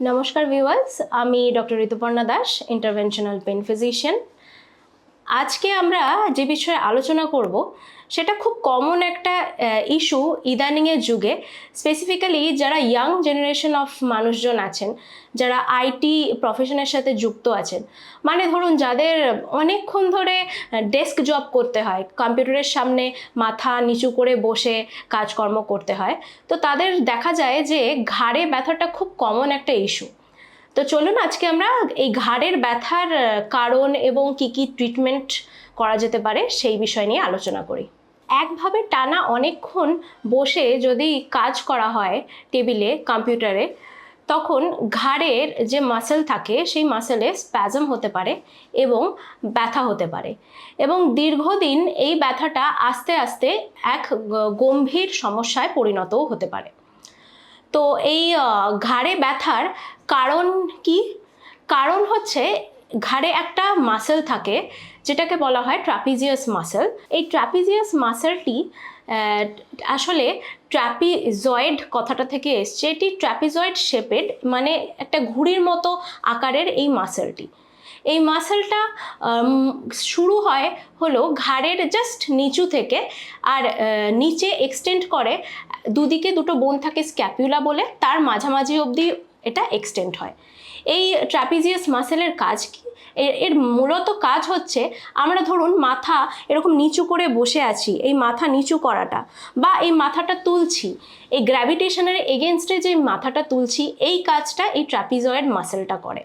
নমস্কার ভিউয়ার্স আমি doctor Rituparna Das interventional pain physician আজকে আমরা যে বিষয়ে আলোচনা করব, সেটা খুব কমন একটা ইস্যু ইদানিংয়ের যুগে। স্পেসিফিক্যালি যারা ইয়াং জেনারেশন অফ মানুষজন আছেন, যারা আইটি প্রফেশনের সাথে যুক্ত আছেন মানে ধরুন যাদের অনেকক্ষণ ধরে ডেস্ক জব করতে হয় কম্পিউটারের সামনে মাথা নিচু করে বসে কাজকর্ম করতে হয়, তো তাদের দেখা যায় যে ঘাড়ে ব্যথাটা খুব কমন একটা ইস্যু তো চলুন আজকে আমরা এই ঘাড়ের ব্যথার কারণ এবং কি কি ট্রিটমেন্ট করা যেতে পারে সেই বিষয় নিয়ে আলোচনা করি। একভাবে টানা অনেকক্ষণ বসে যদি কাজ করা হয় টেবিলে, কম্পিউটারে, তখন ঘাড়ের যে মাসেল থাকে সেই মাসেলে স্প্যাজম হতে পারে এবং ব্যথা হতে পারে। এবং দীর্ঘদিন এই ব্যথাটা আস্তে আস্তে এক গম্ভীর সমস্যায় পরিণতও হতে পারে। তো এই ঘাড়ে ব্যথার কারণ কি? কারণ হচ্ছে ঘাড়ে একটা মাসেল থাকে, যেটাকে বলা হয় ট্রাপিজিয়াস মাসেল এই ট্রাপিজিয়াস মাসেলটি আসলে ট্র্যাপিজয়েড কথাটা থেকে এসছে। এটি ট্র্যাপিজয়েড শেপেড মানে একটা ঘুড়ির মতো আকারের এই মাসেলটি এই মাসেলটা শুরু হয় হলো ঘাড়ের জাস্ট নিচু থেকে আর নিচে এক্সটেন্ড করে, দুদিকে দুটো বোন থাকে স্ক্যাপিউলা বলে, তার মাঝামাঝি অবধি এটা এক্সটেন্ড হয়। এই ট্র্যাপিজিয়াস মাসেলের কাজ কি? এর মূলত কাজ হচ্ছে আমরা ধরুন মাথা এরকম নিচু করে বসে আছি, এই মাথা নিচু করাটা বা এই মাথাটা তুলছি, এই গ্র্যাভিটেশনের এগেনস্টে যে মাথাটা তুলছি, এই কাজটা এই ট্র্যাপিজয়েড মাসেলটা করে।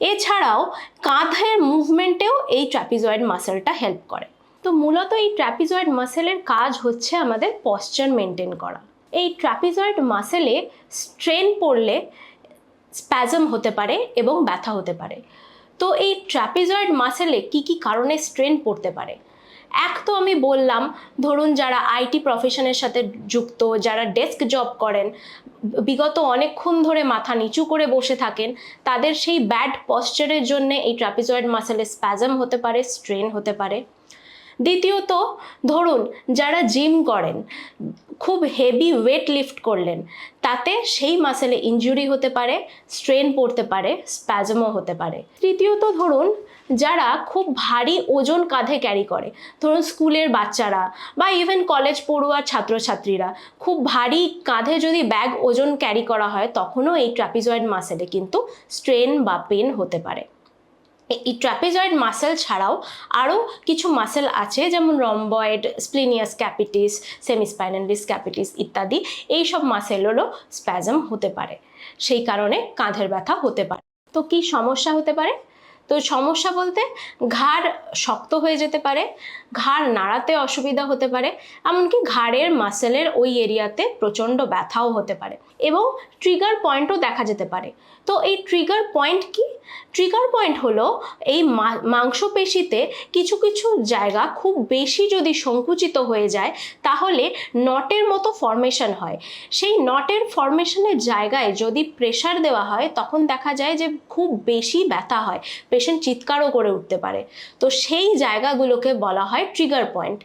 এছাড়াও কাঁধের মুভমেন্টেও এই ট্র্যাপিজয়েড মাসেলটা হেল্প করে। তো মূলত এই ট্র্যাপিজয়েড মাসেলের কাজ হচ্ছে আমাদের পশ্চার মেনটেন করা। এই ট্র্যাপিজয়েড মাসেলে স্ট্রেন পড়লে স্প্যাজম হতে পারে এবং ব্যথা হতে পারে। তো এই ট্র্যাপিজয়েড মাসেলে কি কি কারণে স্ট্রেন পড়তে পারে? এক তো আমি বললাম, ধরুন যারা আইটি প্রফেশনের সাথে যুক্ত, যারা ডেস্ক জব করেন, বিগত অনেকক্ষণ ধরে মাথা নিচু করে বসে থাকেন, তাদের সেই ব্যাড পশ্চারের জন্য এই ট্র্যাপিজয়েড মাসেলে স্প্যাজম হতে পারে, স্ট্রেন হতে পারে। দ্বিতীয়ত, ধরুন যারা জিম করেন, খুব হেভি ওয়েট লিফট করলেন, তাতে সেই মাসেলে ইনজুরি হতে পারে স্ট্রেন পড়তে পারে স্প্যাজমও হতে পারে। তৃতীয়ত, ধরুন যারা খুব ভারী ওজন কাঁধে ক্যারি করে, ধরুন স্কুলের বাচ্চারা বা ইভেন কলেজ পড়ুয়ার ছাত্রছাত্রীরা, খুব ভারী কাঁধে যদি ব্যাগ ওজন ক্যারি করা হয়, তখনও এই ট্র্যাপিজয়েড মাসেলে কিন্তু স্ট্রেন বা পেন হতে পারে। এই ট্র্যাপেজয়েড মাসেল ছাড়াও আরও কিছু মাসেল আছে, যেমন রম্বয়েড, স্প্লিনিয়াস ক্যাপিটিস সেমিস্পাইনালিস ক্যাপিটিস ইত্যাদি। এই সব মাসেলেরও স্প্যাজম হতে পারে। সেই কারণে কাঁধের ব্যথা হতে পারে। তো কি সমস্যা হতে পারে? তো সমস্যা বলতে ঘাড় শক্ত হয়ে যেতে পারে, ঘাড় নাড়াতে অসুবিধা হতে পারে, এমনকি ঘাড়ের মাসেলের ওই এরিয়াতে প্রচণ্ড ব্যথাও হতে পারে। এবং ট্রিগার পয়েন্টও দেখা যেতে পারে। তো এই ট্রিগার পয়েন্ট কি? ট্রিগার পয়েন্ট হলো এই মাংসপেশিতে কিছু কিছু জায়গা খুব বেশি যদি সংকুচিত হয়ে যায়, তাহলে নটের মতো ফর্মেশন হয়। সেই নটের ফর্মেশনের জায়গায় যদি প্রেশার দেওয়া হয়, তখন দেখা যায় যে খুব বেশি ব্যথা হয় পেশেন্ট চিৎকারও করে উঠতে পারে। তো সেই জায়গাগুলোকে বলা হয় ট্রিগার পয়েন্ট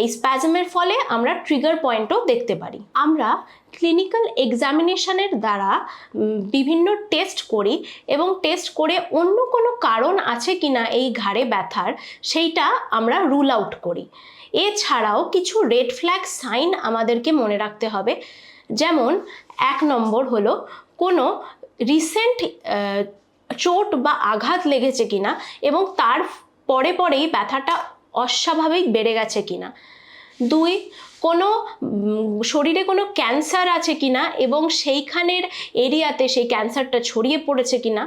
এই স্প্যাজমের ফলে আমরা ট্রিগার পয়েন্টও দেখতে পারি। আমরা ক্লিনিক্যাল এক্সামিনেশনের দ্বারা বিভিন্ন টেস্ট করি এবং টেস্ট করে অন্য কোনো কারণ আছে কিনা এই ঘাড়ে ব্যথার, সেইটা আমরা রুল আউট করি। এছাড়াও কিছু রেড ফ্ল্যাগ সাইন আমাদেরকে মনে রাখতে হবে। যেমন, এক নম্বর হলো, কোনো রিসেন্ট চোট বা আঘাত লেগেছে কিনা এবং তার পরে পরেই ব্যথাটা অস্বাভাবিক বেড়ে গেছে কিনা। দুই কোনো শরীরে কোনো ক্যান্সার আছে কি না এবং সেইখানের এরিয়াতে সেই ক্যান্সারটা ছড়িয়ে পড়েছে কিনা।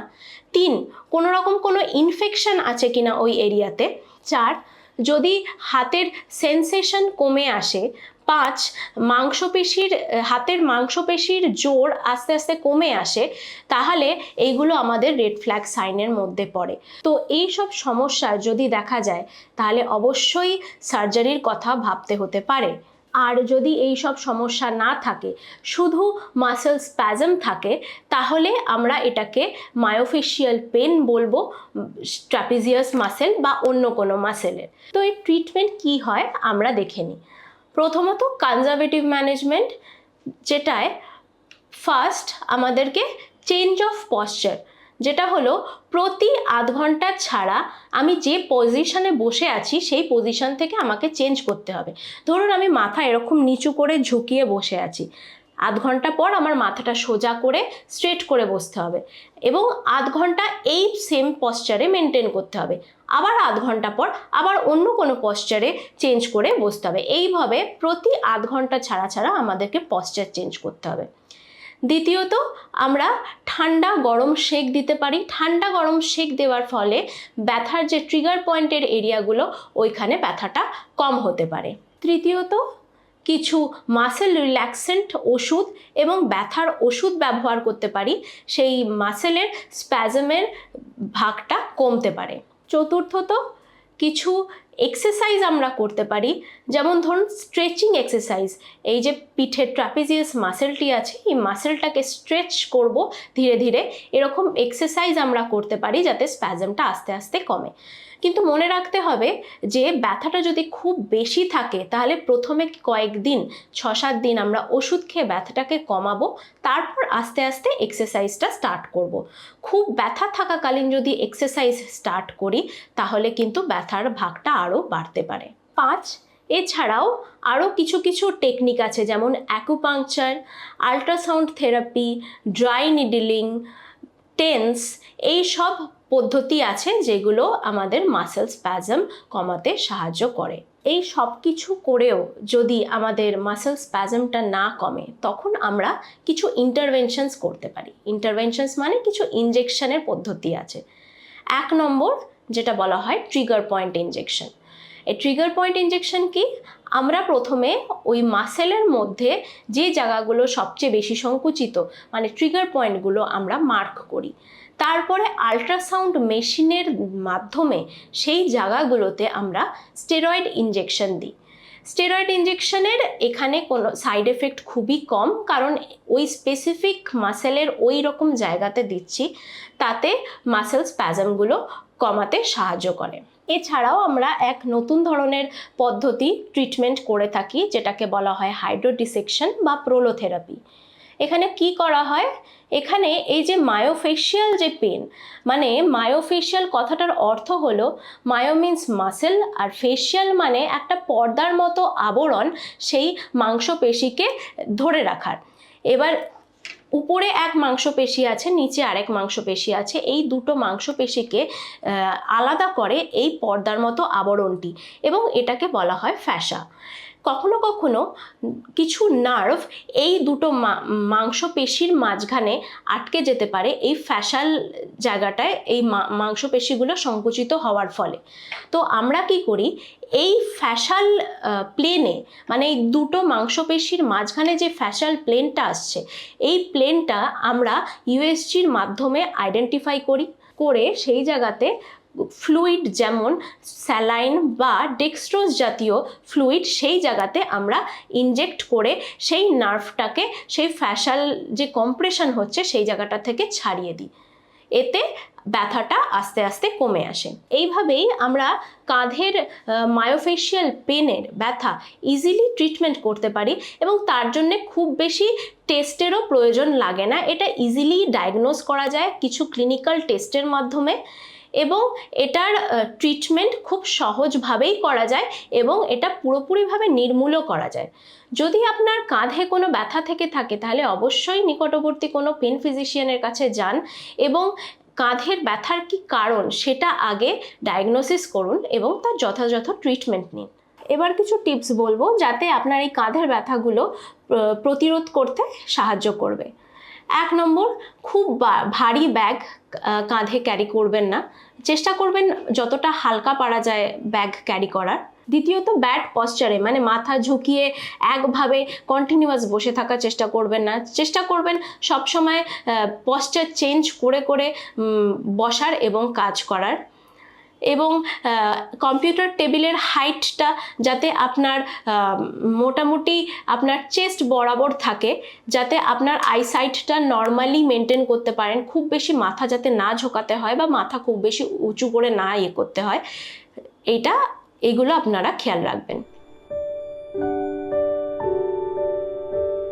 তিন, কোনো রকম কোনো ইনফেকশন আছে কি না ওই এরিয়াতে। চার, যদি হাতের সেন্সেশন কমে আসে, পাঁচ, মাংসপেশির, হাতের মাংসপেশির জোর আস্তে আস্তে কমে আসে, তাহলে এইগুলো আমাদের রেড ফ্ল্যাগ সাইনের মধ্যে পড়ে। তো এই সব সমস্যা যদি দেখা যায়, তাহলে অবশ্যই সার্জারির কথা ভাবতে হতে পারে। আর যদি এই সব সমস্যা না থাকে, শুধু মাসেল স্প্যাজম থাকে, তাহলে আমরা এটাকে মায়োফেশিয়াল পেন বলব ট্রাপিজিয়াস মাসেল বা অন্য কোনো মাসেলের তো এই ট্রিটমেন্ট কি হয় আমরা দেখে নিই। প্রথমত কনজারভেটিভ ম্যানেজমেন্ট যেটায় ফার্স্ট আমাদেরকে চেঞ্জ অফ পশ্চার যেটা হলো, প্রতি আধ ঘণ্টা ছাড়া আমি যে পজিশনে বসে আছি, সেই পজিশন থেকে আমাকে চেঞ্জ করতে হবে। ধরুন আমি মাথা এরকম নিচু করে ঝুঁকিয়ে বসে আছি। আধ ঘণ্টা পর আমার মাথাটা সোজা করে স্ট্রেট করে বসতে হবে এবং আধ ঘণ্টা এই সেম পশ্চারে মেনটেন করতে হবে। আবার আধ ঘণ্টা পর আবার অন্য কোনো পশ্চারে চেঞ্জ করে বসতে হবে। এইভাবে প্রতি আধ ঘণ্টা ছাড়া ছাড়া আমাদেরকে পশ্চার চেঞ্জ করতে হবে। দ্বিতীয়ত, আমরা ঠান্ডা গরম শেক দিতে পারি। ঠান্ডা গরম শেক দেওয়ার ফলে ব্যথার যে ট্রিগার পয়েন্টের এরিয়াগুলো ওইখানে ব্যথাটা কম হতে পারে। তৃতীয়ত, কিছু মাসেল রিল্যাক্সেন্ট ওষুধ এবং ব্যথার ওষুধ ব্যবহার করতে পারি, সেই মাসেলের স্প্যাজমের ভাগটা কমতে পারে। চতুর্থত, কিছু এক্সারসাইজ আমরা করতে পারি। যেমন ধরুন স্ট্রেচিং এক্সারসাইজ এই যে পিঠের ট্রাপিজিয়াস মাসেলটি আছে, এই মাসেলটাকে স্ট্রেচ করব ধীরে ধীরে। এরকম এক্সারসাইজ আমরা করতে পারি যাতে স্প্যাজমটা আস্তে আস্তে কমে। কিন্তু মনে রাখতে হবে যে, ব্যথাটা যদি খুব বেশি থাকে, তাহলে প্রথমে কয়েকদিন ছ সাত দিন আমরা ওষুধ খেয়ে ব্যথাটাকে কমাবো, তারপর আস্তে আস্তে এক্সারসাইজটা স্টার্ট করব। খুব ব্যথা থাকাকালীন যদি এক্সারসাইজ স্টার্ট করি, তাহলে কিন্তু ব্যথার ভাগটা আরও বাড়তে পারে। পাঁচ, এছাড়াও আরও কিছু কিছু টেকনিক আছে যেমন acupuncture ultrasound therapy dry needling TENS এই সব পদ্ধতি আছে যেগুলো আমাদের মাসেল স্প্যাজম কমাতে সাহায্য করে। এই সব কিছু করেও যদি আমাদের মাসেল স্প্যাজমটা না কমে, তখন আমরা কিছু ইন্টারভেনশনস করতে পারি। ইন্টারভেনশনস মানে কিছু ইনজেকশনের পদ্ধতি আছে। এক নম্বর যেটা বলা হয় ট্রিগার পয়েন্ট ইনজেকশন এই ট্রিগার পয়েন্ট ইনজেকশন কি? আমরা প্রথমে ওই মাসেলের মধ্যে যে জায়গাগুলো সবচেয়ে বেশি সংকুচিত মানে ট্রিগার পয়েন্টগুলো আমরা মার্ক করি। তারপরে আল্ট্রাসাউন্ড মেশিনের মাধ্যমে সেই জায়গাগুলোতে আমরা স্টেরয়েড ইনজেকশন দিই। স্টেরয়েড ইনজেকশনের এখানে কোনো সাইড এফেক্ট খুবই কম, কারণ ওই স্পেসিফিক মাসেলের ওই রকম জায়গাতে দিচ্ছি, তাতে মাসেল স্প্যাজমগুলো কমাতে সাহায্য করে। এছাড়াও আমরা এক নতুন ধরনের পদ্ধতি ট্রিটমেন্ট করে থাকি, যেটাকে বলা হয় হাইড্রোডিসেকশন বা প্রোলোথেরাপি এখানে কি করা হয়? এখানে এই যে মায়োফেশিয়াল যে পেন মানে মায়োফেশিয়াল কথাটার অর্থ হলো মায়ো মিন্স মাসেল আর ফেশিয়াল মানে একটা পর্দার মতো আবরণ সেই মাংসপেশিকে ধরে রাখার। এবার উপরে এক মাংসপেশি আছে, নিচে আরেক মাংসপেশি আছে। এই দুটো মাংসপেশিকে আলাদা করে এই পর্দার মতো আবরণটি এবং এটাকে বলা হয় ফ্যাসা। কখনো কখনো কিছু নার্ভ এই দুটো মাংসপেশির মাঝখানে আটকে যেতে পারে এই ফ্যাশাল জায়গাটায় এই মাংসপেশিগুলো সংকুচিত হওয়ার ফলে। তো আমরা কি করি? এই ফ্যাশাল প্লেনে মানে এই দুটো মাংসপেশির মাঝখানে যে ফ্যাশাল প্লেনটা আসছে, এই প্লেনটা আমরা ইউএসজির মাধ্যমে আইডেন্টিফাই করি, করে সেই জায়গাতে ফ্লুইড যেমন স্যালাইন বা ডেক্সট্রোজ জাতীয় ফ্লুইড সেই জায়গাতে আমরা ইনজেক্ট করে সেই নার্ভটাকে সেই ফ্যাশাল যে কম্প্রেশন হচ্ছে সেই জায়গাটা থেকে ছাড়িয়ে দিই। এতে ব্যথাটা আস্তে আস্তে কমে আসে। এইভাবেই আমরা কাঁধের মায়োফেশিয়াল পেনের ব্যথা ইজিলি ট্রিটমেন্ট করতে পারি এবং তার জন্যে খুব বেশি টেস্টেরও প্রয়োজন লাগে না। এটা ইজিলি ডায়াগনোজ করা যায়। কিছু ক্লিনিক্যাল টেস্টের মাধ্যমে এবং এটার ট্রিটমেন্ট খুব সহজভাবেই করা যায় এবং এটা পুরোপুরিভাবে নির্মূলও করা যায়। যদি আপনার কাঁধে কোনো ব্যথা থেকে থাকে, তাহলে অবশ্যই নিকটবর্তী কোনো পেন ফিজিশিয়ানের কাছে যান এবং কাঁধের ব্যথার কি কারণ সেটা আগে ডায়াগনোসিস করুন এবং তার যথাযথ ট্রিটমেন্ট নিন। এবার কিছু টিপস বলব যাতে আপনার এই কাঁধের ব্যথাগুলো প্রতিরোধ করতে সাহায্য করবে। এক নম্বর, খুব ভারী ব্যাগ কাঁধে ক্যারি করবেন না। চেষ্টা করবেন যতটা হালকা পারা যায় ব্যাগ ক্যারি করার। দ্বিতীয়ত ব্যাড পশ্চারে মানে মাথা ঝুঁকিয়ে একভাবে কন্টিনিউয়াস বসে থাকার চেষ্টা করবেন না। চেষ্টা করবেন সবসময় পশ্চার চেঞ্জ করে করে বসার এবং কাজ করার। এবং কম্পিউটার টেবিলের হাইটটা যাতে আপনার মোটামুটি আপনার চেস্ট বরাবর থাকে, যাতে আপনার আইসাইটটা নর্মালি মেনটেন করতে পারেন। খুব বেশি মাথা যাতে না ঝোকাতে হয় বা মাথা খুব বেশি উঁচু করে না ইয়ে করতে হয়। এইটা এইগুলো আপনারা খেয়াল রাখবেন।